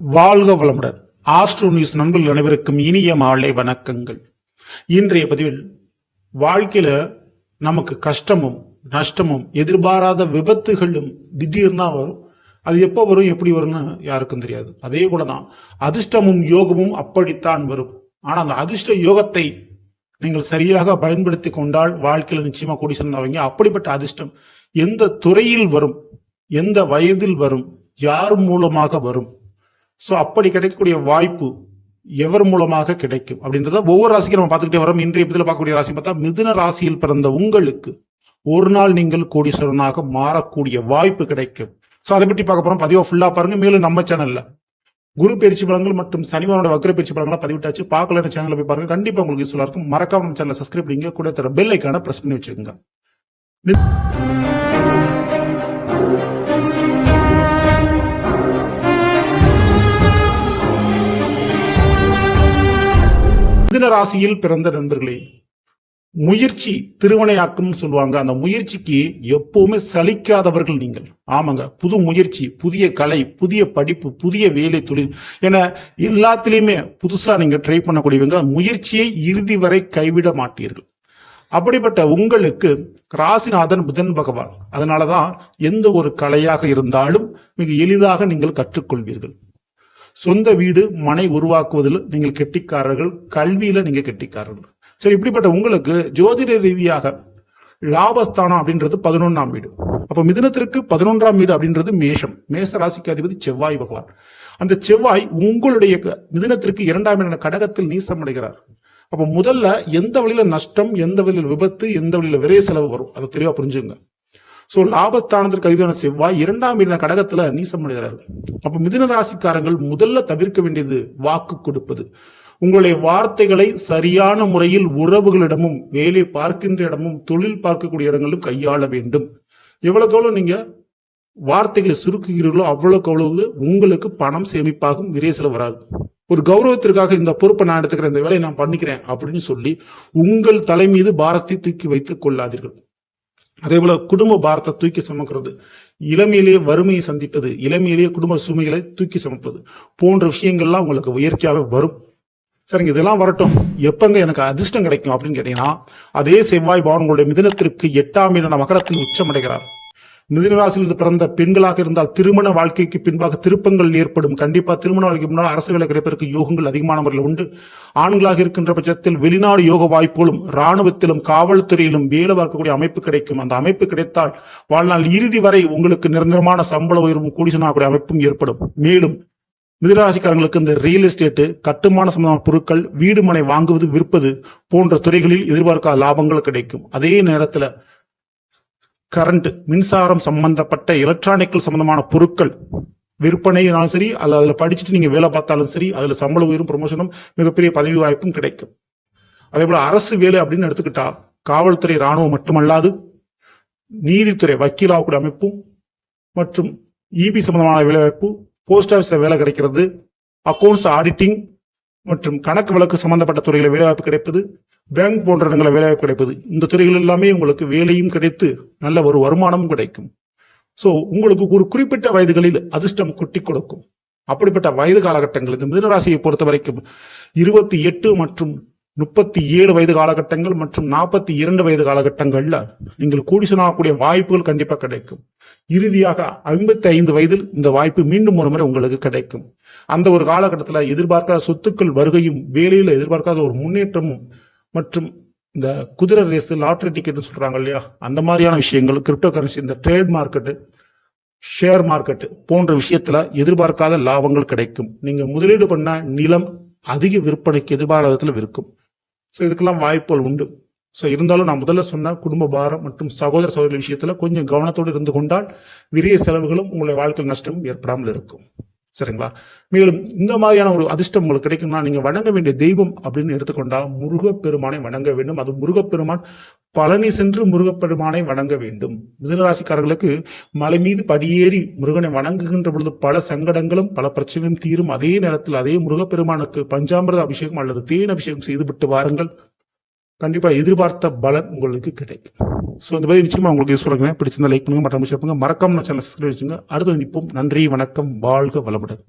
வாழ்க வளமுடன். Astro news நண்பர்கள் அனைவருக்கும் இனிய மாலை வணக்கங்கள். இன்றைய பதிவில் வாழ்க்கையில நமக்கு கஷ்டமும் நஷ்டமும் எதிர்பாராத விபத்துகளும் திடீர்னா வரும். அது எப்போ வரும் எப்படி வரும்னு யாருக்கும் தெரியாது. அதே போலதான் அதிர்ஷ்டமும் யோகமும் அப்படித்தான் வரும். ஆனா அந்த அதிர்ஷ்ட யோகத்தை நீங்கள் சரியாக பயன்படுத்தி கொண்டால் வாழ்க்கையில நிச்சயமா கூடி சொன்னவங்க அப்படிப்பட்ட அதிர்ஷ்டம் எந்த துறையில் வரும் எந்த வயதில் வரும் யார் மூலமாக வரும்? ஸோ அப்படி கிடைக்கக்கூடிய வாய்ப்பு எவர் மூலமாக கிடைக்கும்? அப்படின்றத ஒவ்வொரு ராசிக்கும் நம்ம பார்த்துக்கிட்டே வரோம். இன்றைய இதில் பார்க்கக்கூடிய ராசி பார்த்தா மிதுன ராசியில் பிறந்த உங்களுக்கு ஒரு நாள் நீங்கள் கோடீஸ்வரனாக மாறக்கூடிய வாய்ப்பு கிடைக்கும். ஸோ அதை பற்றி பார்க்க போகிறோம் பதிவாக ஃபுல்லாக பாருங்க. மேலும் நம்ம சேனலில் குரு பயிற்சி பலங்கள் மற்றும் சனிவாரோட வக்ர பயிற்சி பலன்களை பதிவிட்டாச்சு. பார்க்கல சேனலில் போய் பாருங்க. கண்டிப்பாக உங்களுக்கு யூஸ்ஃபுல்லாக இருக்கும். மறக்காம நம்ம சேனலை சப்ஸ்கிரைப் பண்ணிங்க கூட தர பெல் ஐக்கான பிரஸ் பண்ணி வச்சுக்கோங்க. ராசியில் பிறந்த நண்பர்களே முயற்சி திருவனையாக்கும் சொல்லுவாங்க. அந்த முயற்சிக்கு எப்பவுமே சலிக்காதவர்கள் நீங்கள். ஆமாங்க புது முயற்சி புதிய கலை புதிய படிப்பு புதிய வேலை தொழில் என எல்லாத்திலையுமே புதுசா நீங்க ட்ரை பண்ணக்கூடியவங்க முயற்சியை இறுதி வரை கைவிட மாட்டீர்கள். அப்படிப்பட்ட உங்களுக்கு ராசிநாதன் புதன் பகவான். அதனாலதான் எந்த ஒரு கலையாக இருந்தாலும் மிக எளிதாக நீங்கள் கற்றுக்கொள்வீர்கள். சொந்த வீடு மனை உருவாக்குவதில் நீங்கள் கெட்டிக்காரர்கள் கல்வியில நீங்க கெட்டிக்காரர்கள். சரி இப்படிப்பட்ட உங்களுக்கு ஜோதிட ரீதியாக லாபஸ்தானம் அப்படின்றது பதினொன்றாம் வீடு. அப்ப மிதனத்திற்கு பதினொன்றாம் வீடு அப்படின்றது மேஷம். மேச ராசிக்கு அதிபதி செவ்வாய் பகவான். அந்த செவ்வாய் உங்களுடைய க- இரண்டாம் வீடான கடகத்தில் நீசமடைகிறார். அப்ப முதல்ல எந்த வழியில நஷ்டம் எந்த வழியில விபத்து எந்த வழியில விரை செலவு வரும்? அதை தெளிவா புரிஞ்சுங்க ஸோ லாபஸ்தானத்திற்கு அதிபதியான செவ்வாய் இரண்டாம் இடம் கடகத்துல நீசம் அடைகிறார். அப்ப மிதுன ராசிக்காரங்கள் முதல்ல தவிர்க்க வேண்டியது வாக்கு கொடுப்பது. உங்களுடைய வார்த்தைகளை சரியான முறையில் உறவுகளிடமும் வேலை பார்க்கின்ற இடமும் தொழில் பார்க்கக்கூடிய இடங்களிலும் கையாள வேண்டும். எவ்வளவுக்கு எவ்வளவு நீங்க வார்த்தைகளை சுருக்குகிறீர்களோ அவ்வளவுக்கு அவ்வளவு உங்களுக்கு பணம் சேமிப்பாகும் விரை வராது. ஒரு கௌரவத்திற்காக இந்த பொறுப்பை நான் எடுத்துக்கிறேன் இந்த வேலையை நான் பண்ணிக்கிறேன் அப்படின்னு சொல்லி உங்கள் தலை மீது பாரத்தை தூக்கி வைத்துக் கொள்ளாதீர்கள். அதே போல குடும்ப பாரத்தை தூக்கி சுமக்கிறது. இளமையிலேயே வறுமையை சந்திப்பது இளமையிலேயே குடும்ப சுமைகளை தூக்கி சுமப்பது போன்ற விஷயங்கள்லாம் உங்களுக்கு இயற்கையாகவே வரும். சரிங்க இதெல்லாம் வரட்டும். எப்பங்க எனக்கு அதிர்ஷ்டம் கிடைக்கும் அப்படின்னு கேட்டீங்கன்னா அதே செவ்வாய் பவன் உங்களுடைய மிதனத்திற்கு எட்டாம் இட மகரத்தில் உச்சமடைகிறார் அடைகிறார். மிதனராசியிலிருந்து பிறந்த பெண்களாக இருந்தால் திருமண வாழ்க்கைக்கு பின்பாக திருப்பங்கள் ஏற்படும். கண்டிப்பா திருமண வாழ்க்கைக்கு முன்னால் அரசு வேலை கிடைப்பதற்கு யோகங்கள் அதிகமான முறையில் உண்டு. ஆண்களாக இருக்கின்ற பட்சத்தில் வெளிநாடு யோக வாய்ப்புகளும் ராணுவத்திலும் காவல்துறையிலும் வேலை பார்க்கக்கூடிய அமைப்பு கிடைக்கும். அந்த அமைப்பு கிடைத்தால் வாழ்நாள் இறுதி வரை உங்களுக்கு நிரந்தரமான சம்பள உயர்வும் கூடி சொன்னக்கூடிய அமைப்பும் ஏற்படும். மேலும் மிதராசிக்காரங்களுக்கு இந்த ரியல் எஸ்டேட்டு கட்டுமான சம்பந்தமான பொருட்கள் வீடு மனை வாங்குவது விற்பது போன்ற துறைகளில் எதிர்பார்க்காத லாபங்கள் கிடைக்கும். அதே நேரத்தில் கரண்ட் மின்சாரம் சம்பந்தப்பட்ட எலக்ட்ரானிக்கல் சம்பந்தமான பொருட்கள் விற்பனைனாலும் சரி அல்ல அதில் படிச்சுட்டு நீங்கள் வேலை பார்த்தாலும் சரி அதில் சம்பள உயரும் ப்ரொமோஷனும் மிகப்பெரிய பதவி வாய்ப்பும் கிடைக்கும். அதே போல் அரசு வேலை அப்படின்னு எடுத்துக்கிட்டா காவல்துறை ராணுவம் மட்டுமல்லாது நீதித்துறை வக்கீலாகக்கூடிய அமைப்பும் மற்றும் இபி சம்பந்தமான வேலைவாய்ப்பு போஸ்ட் ஆஃபீஸில் வேலை கிடைக்கிறது அக்கௌண்ட்ஸ் ஆடிட்டிங் மற்றும் கணக்கு வழக்கு சம்பந்தப்பட்ட துறையில் வேலைவாய்ப்பு கிடைப்பது பேங்க் போன்ற இடங்களில் வேலைவாய்ப்பு கிடைப்பது. இந்த துறைகள் எல்லாமே உங்களுக்கு வேலையும் கிடைத்து நல்ல ஒரு வருமானமும் கிடைக்கும். ஸோ உங்களுக்கு ஒரு குறிப்பிட்ட வயதுகளில் அதிர்ஷ்டம் கொட்டி கொடுக்கும். அப்படிப்பட்ட வயது காலகட்டங்கள் இந்த மிதனராசியை பொறுத்த வரைக்கும் இருபத்தி எட்டு மற்றும் முப்பத்தி ஏழு வயது காலகட்டங்கள் மற்றும் நாற்பத்தி இரண்டு வயது காலகட்டங்கள்ல நீங்கள் கூடி சொன்னாக்கூடிய வாய்ப்புகள் கண்டிப்பா கிடைக்கும். இறுதியாக ஐம்பத்தி ஐந்து வயதில் இந்த வாய்ப்பு மீண்டும் ஒரு முறை உங்களுக்கு கிடைக்கும். அந்த ஒரு காலகட்டத்தில் எதிர்பார்க்காத சொத்துக்கள் வருகையும் வேலையில் எதிர்பார்க்காத ஒரு முன்னேற்றமும் மற்றும் இந்த குதிரை ரேஸ் லாட்ரி டிக்கெட்னு சொல்றாங்க இல்லையா? அந்த மாதிரியான விஷயங்கள் கிரிப்டோ கரன்சி இந்த ட்ரேட் மார்க்கெட்டு ஷேர் மார்க்கெட் போன்ற விஷயத்துல எதிர்பார்க்காத லாபங்கள் கிடைக்கும். நீங்க முதலீடு பண்ண நிலம் அதிக விற்பனைக்கு எதிர்பாராத விதத்துல விற்கும். ஸோ இதுக்கெல்லாம் வாய்ப்புகள் உண்டு. ஸோ இருந்தாலும் நான் முதல்ல சொன்ன குடும்ப பாரம் மற்றும் சகோதர சகோதரி விஷயத்துல கொஞ்சம் கவனத்தோடு இருந்து கொண்டால் விரிய செலவுகளும் உங்களுடைய வாழ்க்கையில் நஷ்டமும் ஏற்படாமல் இருக்கும். சரிங்களா? மேலும் இந்த மாதிரியான ஒரு அதிர்ஷ்டம் உங்களுக்கு கிடைக்கும்னா நீங்க வணங்க வேண்டிய தெய்வம் அப்படின்னு எடுத்துக்கொண்டா முருகப்பெருமானை வணங்க வேண்டும். அது முருகப்பெருமான் பழனி சென்று முருகப்பெருமானை வணங்க வேண்டும். மிதனராசிக்காரர்களுக்கு மலை மீது படியேறி முருகனை வணங்குகின்ற பொழுது பல சங்கடங்களும் பல பிரச்சனையும் தீரும். அதே நேரத்தில் அதே முருகப்பெருமானுக்கு பஞ்சாமிரத அபிஷேகம் அல்லது தேன் அபிஷேகம் செய்துவிட்டு வாருங்கள். கண்டிப்பாக எதிர்பார்த்த பலன் உங்களுக்கு கிடைக்கும். ஸோ இந்த மாதிரி நிச்சயமாக உங்களுக்கு யூஸ் பண்ணுங்க பிடிச்சிருந்தா லைக் பண்ணுங்க மற்ற முடிச்சு பண்ணுங்க. மறக்காம சேனல் சப்ஸ்கிரைப் வச்சுங்க அடுத்து நிற்போம் நன்றி வணக்கம் வாழ்க வளமுடன்.